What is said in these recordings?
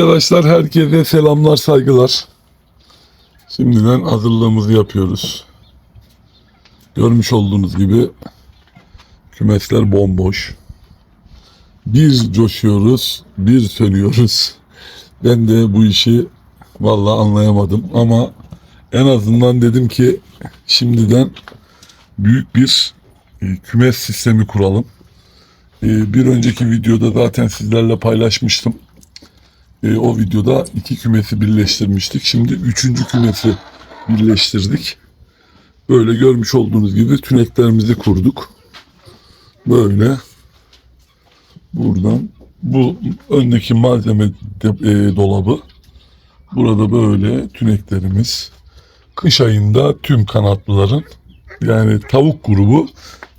Arkadaşlar herkese selamlar saygılar. Şimdiden hazırlığımızı yapıyoruz. Görmüş olduğunuz gibi kümesler bomboş. Bir coşuyoruz, bir sönüyoruz. Ben de bu işi vallahi anlayamadım ama en azından dedim ki şimdiden büyük bir e, kümes sistemi kuralım. E, Bir önceki videoda zaten sizlerle paylaşmıştım. E, o videoda iki kümesi birleştirmiştik. Şimdi üçüncü kümesi birleştirdik. Böyle görmüş olduğunuz gibi tüneklerimizi kurduk. Böyle. Buradan bu öndeki malzeme de- e, dolabı. Burada böyle tüneklerimiz. Kış ayında tüm kanatlıların yani tavuk grubu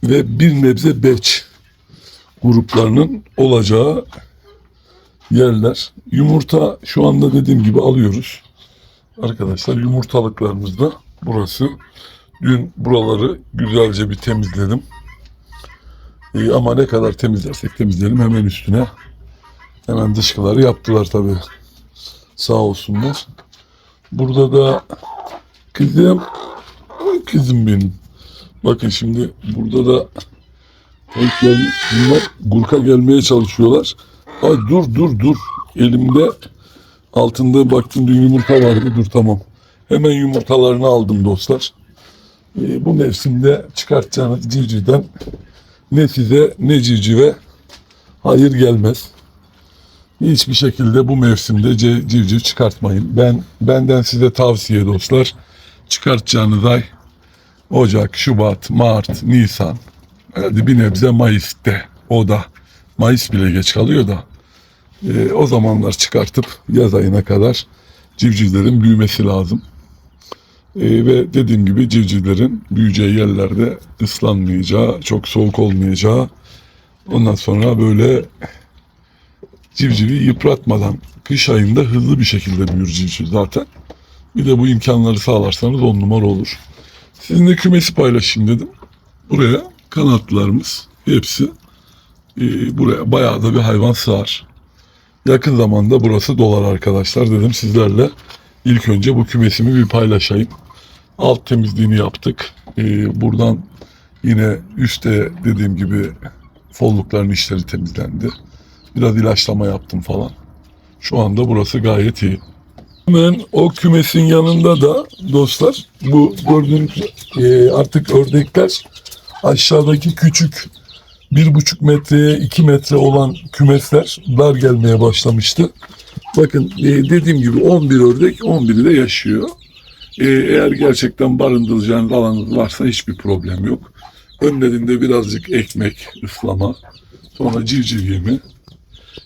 ve bir nebze beç gruplarının olacağı yerler. Yumurta şu anda dediğim gibi alıyoruz. Arkadaşlar yumurtalıklarımız da burası. Dün buraları güzelce bir temizledim. Ee, ama ne kadar temizlersek temizleyelim hemen üstüne hemen dışkıları yaptılar tabii. Sağ olsunlar. Burada da kızım kızım benim. Bakın şimdi burada da bunlar gurka gelmeye çalışıyorlar. Ay dur dur dur. Elimde altında baktım bir yumurta vardı. Dur tamam. Hemen yumurtalarını aldım dostlar. Ee, bu mevsimde çıkartacağınız civcivden ne size ne civcive hayır gelmez. Hiçbir şekilde bu mevsimde civciv çıkartmayın. Ben benden size tavsiye dostlar. Çıkartacağınız ay Ocak, Şubat, Mart, Nisan. Hadi bir nebze Mayıs'te. O da Mayıs bile geç kalıyor da. Ee, o zamanlar çıkartıp yaz ayına kadar civcivlerin büyümesi lazım. Ee, ve dediğim gibi civcivlerin büyüyeceği yerlerde ıslanmayacağı, çok soğuk olmayacağı. Ondan sonra böyle civcivi yıpratmadan kış ayında hızlı bir şekilde büyür civciv zaten. Bir de bu imkanları sağlarsanız on numara olur. Sizinle kümesi paylaşayım dedim. Buraya kanatlarımız hepsi e, buraya bayağı da bir hayvan sığar. Yakın zamanda burası dolar arkadaşlar dedim sizlerle. İlk önce bu kümesimi bir paylaşayım. Alt temizliğini yaptık. E, buradan yine üstte dediğim gibi follukların işleri temizlendi. Biraz ilaçlama yaptım falan. Şu anda burası gayet iyi. Hemen o kümesin yanında da dostlar bu gördüğünüz e, artık ördekler aşağıdaki küçük bir buçuk metreye iki metre olan kümesler dar gelmeye başlamıştı. Bakın e, dediğim gibi 11 ördek 11'i de yaşıyor. E, eğer gerçekten barındıracağınız alanınız varsa hiçbir problem yok. Önlerinde birazcık ekmek, ıslama, sonra civciv yemi,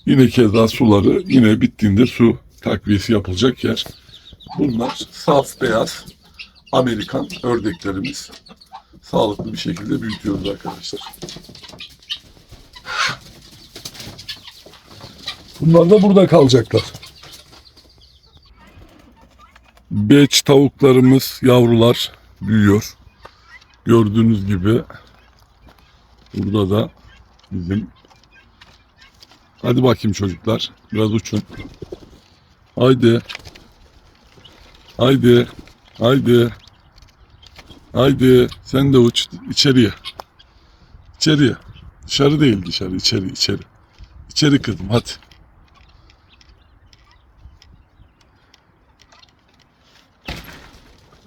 yine keza suları, yine bittiğinde su takviyesi yapılacak yer. Bunlar saf beyaz Amerikan ördeklerimiz. Sağlıklı bir şekilde büyütüyoruz arkadaşlar. Bunlar da burada kalacaklar. Beç tavuklarımız, yavrular büyüyor. Gördüğünüz gibi burada da bizim Hadi bakayım çocuklar. Biraz uçun. Haydi. Haydi. Haydi. Haydi. Sen de uç içeriye. İçeriye. Dışarı değil dışarı. içeri içeri. İçeri kızım hadi.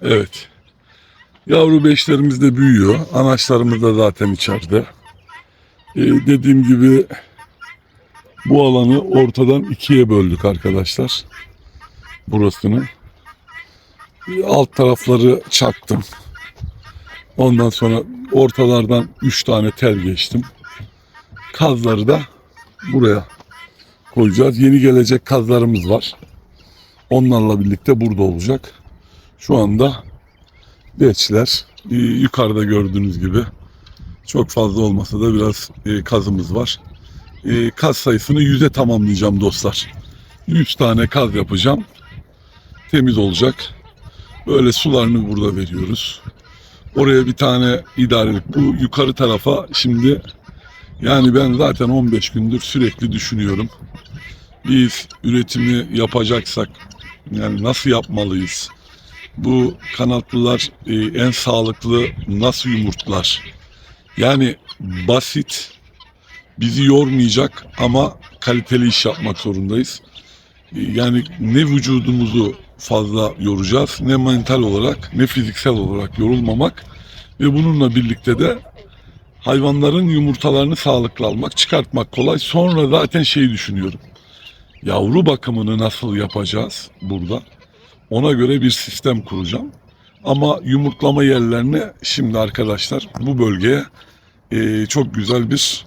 Evet. Yavru beşlerimiz de büyüyor. Anaçlarımız da zaten içeride. Ee, dediğim gibi bu alanı ortadan ikiye böldük arkadaşlar. Burasını. Alt tarafları çaktım. Ondan sonra ortalardan üç tane tel geçtim. Kazları da buraya koyacağız. Yeni gelecek kazlarımız var. Onlarla birlikte burada olacak. Şu anda beçler e, yukarıda gördüğünüz gibi çok fazla olmasa da biraz e, kazımız var. E, kaz sayısını 100'e tamamlayacağım dostlar. 100 tane kaz yapacağım. Temiz olacak. Böyle sularını burada veriyoruz. Oraya bir tane idarelik. Bu yukarı tarafa şimdi yani ben zaten 15 gündür sürekli düşünüyorum. biz üretimi yapacaksak yani nasıl yapmalıyız? Bu kanatlılar e, en sağlıklı nasıl yumurtlar? Yani basit, bizi yormayacak ama kaliteli iş yapmak zorundayız. E, Yani ne vücudumuzu fazla yoracağız, ne mental olarak, ne fiziksel olarak yorulmamak ve bununla birlikte de hayvanların yumurtalarını sağlıklı almak, çıkartmak kolay. Sonra zaten şeyi düşünüyorum. Yavru bakımını nasıl yapacağız burada? Ona göre bir sistem kuracağım. Ama yumurtlama yerlerini şimdi arkadaşlar bu bölgeye eee, çok güzel bir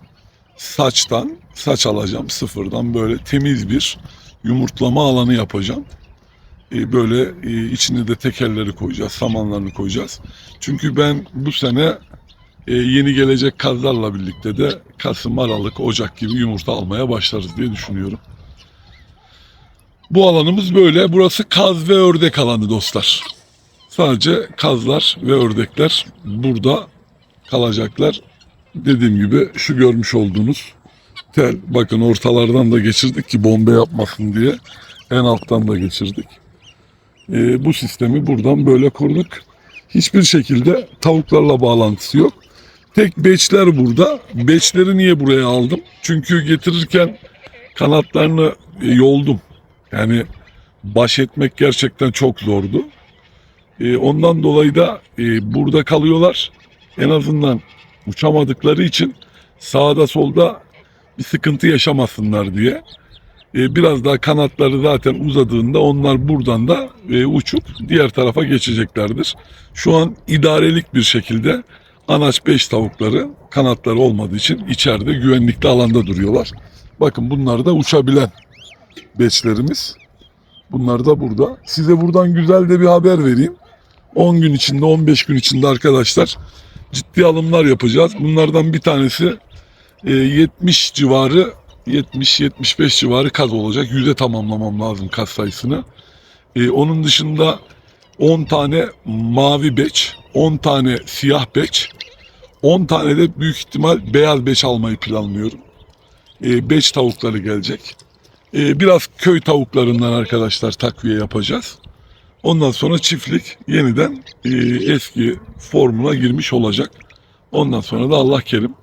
saçtan saç alacağım sıfırdan böyle temiz bir yumurtlama alanı yapacağım. Eee, böyle eee, içine de tekerleri koyacağız, samanlarını koyacağız. Çünkü ben bu sene e, yeni gelecek kazlarla birlikte de Kasım, Aralık, Ocak gibi yumurta almaya başlarız diye düşünüyorum. Bu alanımız böyle. Burası kaz ve ördek alanı dostlar. Sadece kazlar ve ördekler burada kalacaklar. Dediğim gibi şu görmüş olduğunuz tel bakın ortalardan da geçirdik ki bombe yapmasın diye en alttan da geçirdik. E, bu sistemi buradan böyle kurduk. Hiçbir şekilde tavuklarla bağlantısı yok. Tek beçler burada. Beçleri niye buraya aldım? Çünkü getirirken kanatlarını yoldum. Yani baş etmek gerçekten çok zordu. E, ondan dolayı da e, burada kalıyorlar. En azından uçamadıkları için sağda solda bir sıkıntı yaşamasınlar diye. E, biraz daha kanatları zaten uzadığında onlar buradan da e, uçup diğer tarafa geçeceklerdir. Şu an idarelik bir şekilde anaç 5 tavukları kanatları olmadığı için içeride güvenlikli alanda duruyorlar. Bakın bunlar da uçabilen beçlerimiz. Bunlar da burada. Size buradan güzel de bir haber vereyim. 10 gün içinde 15 gün içinde arkadaşlar ciddi alımlar yapacağız. Bunlardan bir tanesi e, 70 civarı 70-75 civarı kaz olacak. Yüze tamamlamam lazım kaz sayısını. E, onun dışında 10 tane mavi beç, 10 tane siyah beç, 10 tane de büyük ihtimal beyaz beç almayı planlıyorum. E, beç tavukları gelecek. E, biraz köy tavuklarından arkadaşlar takviye yapacağız. Ondan sonra çiftlik yeniden e, eski formuna girmiş olacak. Ondan sonra da Allah kerim.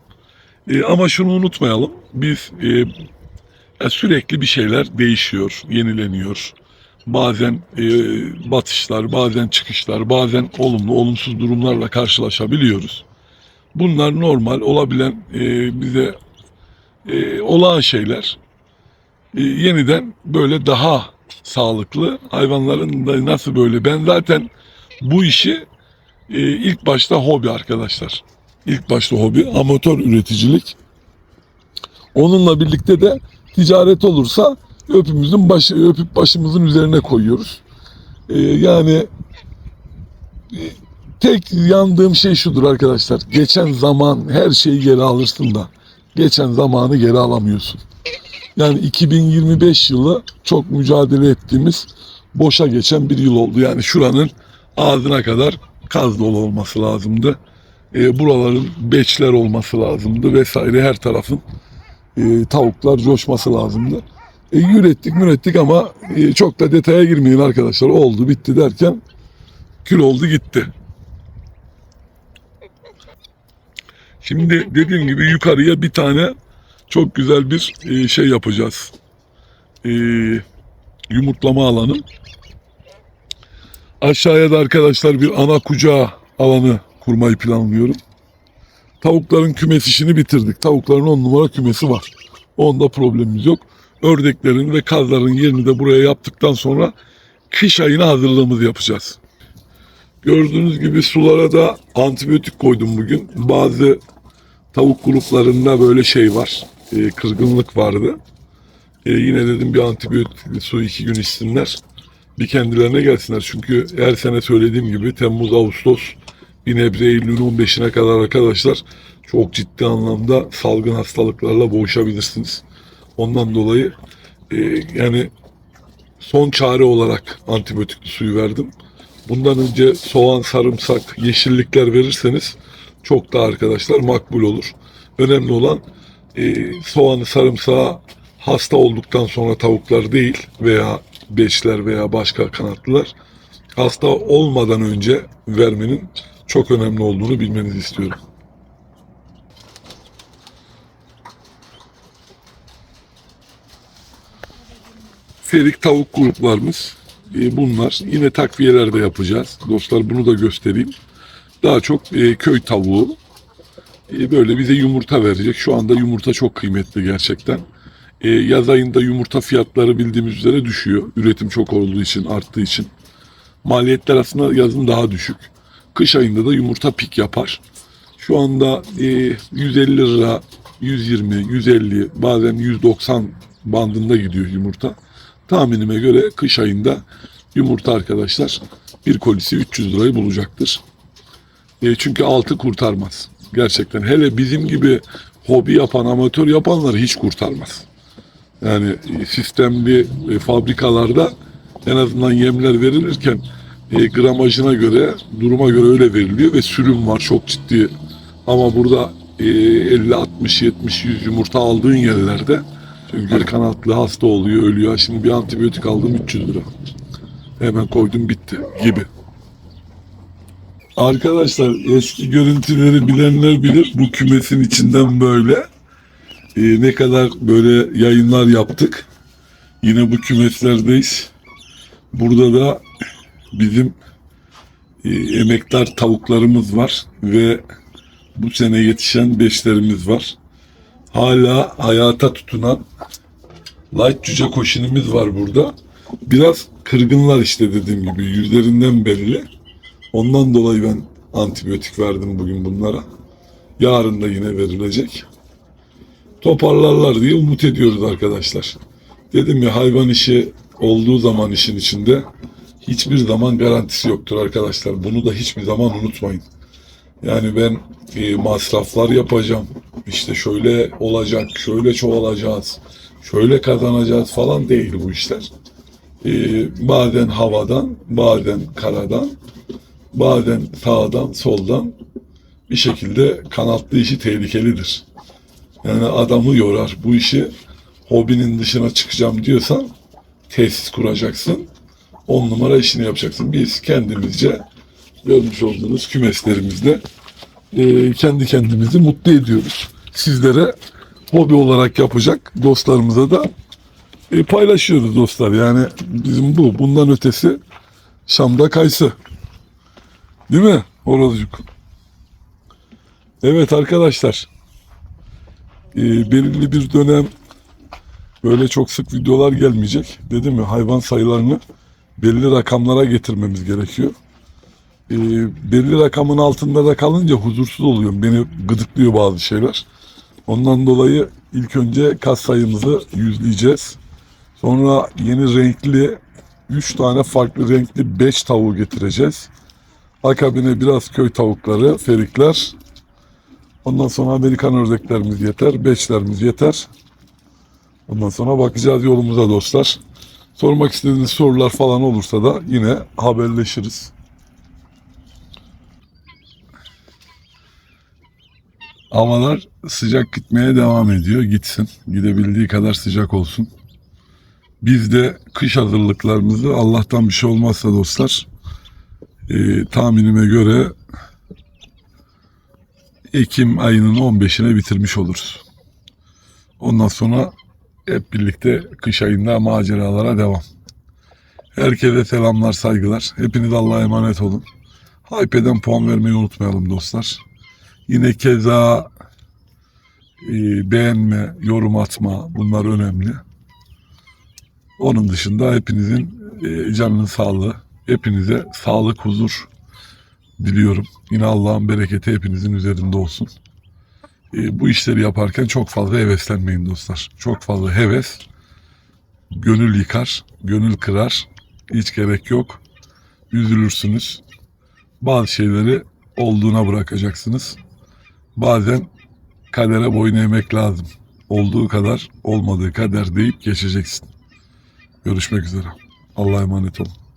E, ama şunu unutmayalım. Biz e, sürekli bir şeyler değişiyor, yenileniyor. Bazen e, batışlar, bazen çıkışlar, bazen olumlu, olumsuz durumlarla karşılaşabiliyoruz. Bunlar normal olabilen e, bize e, olağan şeyler. E, yeniden böyle daha sağlıklı hayvanların da nasıl böyle ben zaten bu işi e, ilk başta hobi arkadaşlar. İlk başta hobi, amatör üreticilik. Onunla birlikte de ticaret olursa öpümüzün başı, öpüp başımızın üzerine koyuyoruz. E, yani e, tek yandığım şey şudur arkadaşlar. Geçen zaman her şeyi geri alırsın da geçen zamanı geri alamıyorsun. Yani 2025 yılı çok mücadele ettiğimiz boşa geçen bir yıl oldu. Yani şuranın ağzına kadar kaz dolu olması lazımdı. E, buraların beçler olması lazımdı vesaire her tarafın e, tavuklar coşması lazımdı. E, ürettik mürettik ama e, çok da detaya girmeyin arkadaşlar. Oldu bitti derken kül oldu gitti. Şimdi dediğim gibi yukarıya bir tane çok güzel bir e, şey yapacağız. E, yumurtlama alanı. Aşağıya da arkadaşlar bir ana kucağı alanı kurmayı planlıyorum. Tavukların kümes işini bitirdik. Tavukların on numara kümesi var. Onda problemimiz yok. Ördeklerin ve kazların yerini de buraya yaptıktan sonra kış ayına hazırlığımızı yapacağız. Gördüğünüz gibi sulara da antibiyotik koydum bugün. Bazı tavuk gruplarında böyle şey var. E, kırgınlık vardı. E, yine dedim bir antibiyotik su iki gün içsinler. Bir kendilerine gelsinler. Çünkü her sene söylediğim gibi Temmuz, Ağustos bir nebze Eylül'ün 15'ine kadar arkadaşlar çok ciddi anlamda salgın hastalıklarla boğuşabilirsiniz. Ondan dolayı e, yani son çare olarak antibiyotikli suyu verdim. Bundan önce soğan, sarımsak, yeşillikler verirseniz çok daha arkadaşlar makbul olur. Önemli olan e, soğanı, sarımsağı hasta olduktan sonra tavuklar değil veya beşler veya başka kanatlılar hasta olmadan önce vermenin çok önemli olduğunu bilmenizi istiyorum. Ferik tavuk gruplarımız e, bunlar. Yine takviyeler de yapacağız. Dostlar bunu da göstereyim. Daha çok e, köy tavuğu. E, böyle bize yumurta verecek. Şu anda yumurta çok kıymetli gerçekten. E, yaz ayında yumurta fiyatları bildiğimiz üzere düşüyor. Üretim çok olduğu için, arttığı için. Maliyetler aslında yazın daha düşük. Kış ayında da yumurta pik yapar. Şu anda e, 150 lira, 120, 150, bazen 190 bandında gidiyor yumurta. Tahminime göre kış ayında yumurta arkadaşlar bir kolisi 300 lirayı bulacaktır. E, çünkü altı kurtarmaz. Gerçekten hele bizim gibi hobi yapan, amatör yapanları hiç kurtarmaz. Yani sistemli e, fabrikalarda en azından yemler verilirken e, gramajına göre, duruma göre öyle veriliyor ve sürüm var çok ciddi. Ama burada e, 50, 60, 70, 100 yumurta aldığın yerlerde çünkü kanatlı hasta oluyor, ölüyor. Şimdi bir antibiyotik aldım 300 lira. Hemen koydum bitti gibi. Arkadaşlar eski görüntüleri bilenler bilir. Bu kümesin içinden böyle e, ne kadar böyle yayınlar yaptık. Yine bu kümeslerdeyiz. Burada da bizim e, emektar tavuklarımız var ve bu sene yetişen beşlerimiz var. Hala hayata tutunan light cüce koşinimiz var burada. Biraz kırgınlar işte dediğim gibi yüzlerinden belli. Ondan dolayı ben antibiyotik verdim bugün bunlara. Yarın da yine verilecek. Toparlarlar diye umut ediyoruz arkadaşlar. Dedim ya hayvan işi olduğu zaman işin içinde hiçbir zaman garantisi yoktur arkadaşlar. Bunu da hiçbir zaman unutmayın. Yani ben e, masraflar yapacağım. İşte şöyle olacak, şöyle çoğalacağız, şöyle kazanacağız falan değil bu işler. E, bazen havadan, bazen karadan, bazen sağdan, soldan bir şekilde kanatlı işi tehlikelidir. Yani adamı yorar. Bu işi hobinin dışına çıkacağım diyorsan tesis kuracaksın. On numara işini yapacaksın. Biz kendimizce görmüş olduğunuz kümeslerimizde e, kendi kendimizi mutlu ediyoruz. Sizlere hobi olarak yapacak dostlarımıza da e, paylaşıyoruz dostlar. Yani bizim bu. Bundan ötesi Şam'da kayısı. Değil mi horozcuk? Evet arkadaşlar. E, belirli bir dönem böyle çok sık videolar gelmeyecek. Dedim ya hayvan sayılarını belli rakamlara getirmemiz gerekiyor. E, belli rakamın altında da kalınca huzursuz oluyorum. Beni gıdıklıyor bazı şeyler. Ondan dolayı ilk önce kas sayımızı yüzleyeceğiz. Sonra yeni renkli 3 tane farklı renkli 5 tavuğu getireceğiz. Akabine biraz köy tavukları, ferikler. Ondan sonra Amerikan ördeklerimiz yeter, beşlerimiz yeter. Ondan sonra bakacağız yolumuza dostlar. Sormak istediğiniz sorular falan olursa da yine haberleşiriz. Havalar sıcak gitmeye devam ediyor. Gitsin. Gidebildiği kadar sıcak olsun. Biz de kış hazırlıklarımızı Allah'tan bir şey olmazsa dostlar e, tahminime göre Ekim ayının 15'ine bitirmiş oluruz. Ondan sonra hep birlikte kış ayında maceralara devam. Herkese selamlar, saygılar. Hepiniz Allah'a emanet olun. Hype'den puan vermeyi unutmayalım dostlar. Yine keza e, beğenme, yorum atma bunlar önemli. Onun dışında hepinizin e, canının sağlığı, hepinize sağlık, huzur diliyorum. Yine Allah'ın bereketi hepinizin üzerinde olsun. E, bu işleri yaparken çok fazla heveslenmeyin dostlar. Çok fazla heves gönül yıkar, gönül kırar. Hiç gerek yok. Üzülürsünüz. Bazı şeyleri olduğuna bırakacaksınız. Bazen kadere boyun eğmek lazım. Olduğu kadar olmadığı kader deyip geçeceksin. Görüşmek üzere. Allah'a emanet olun.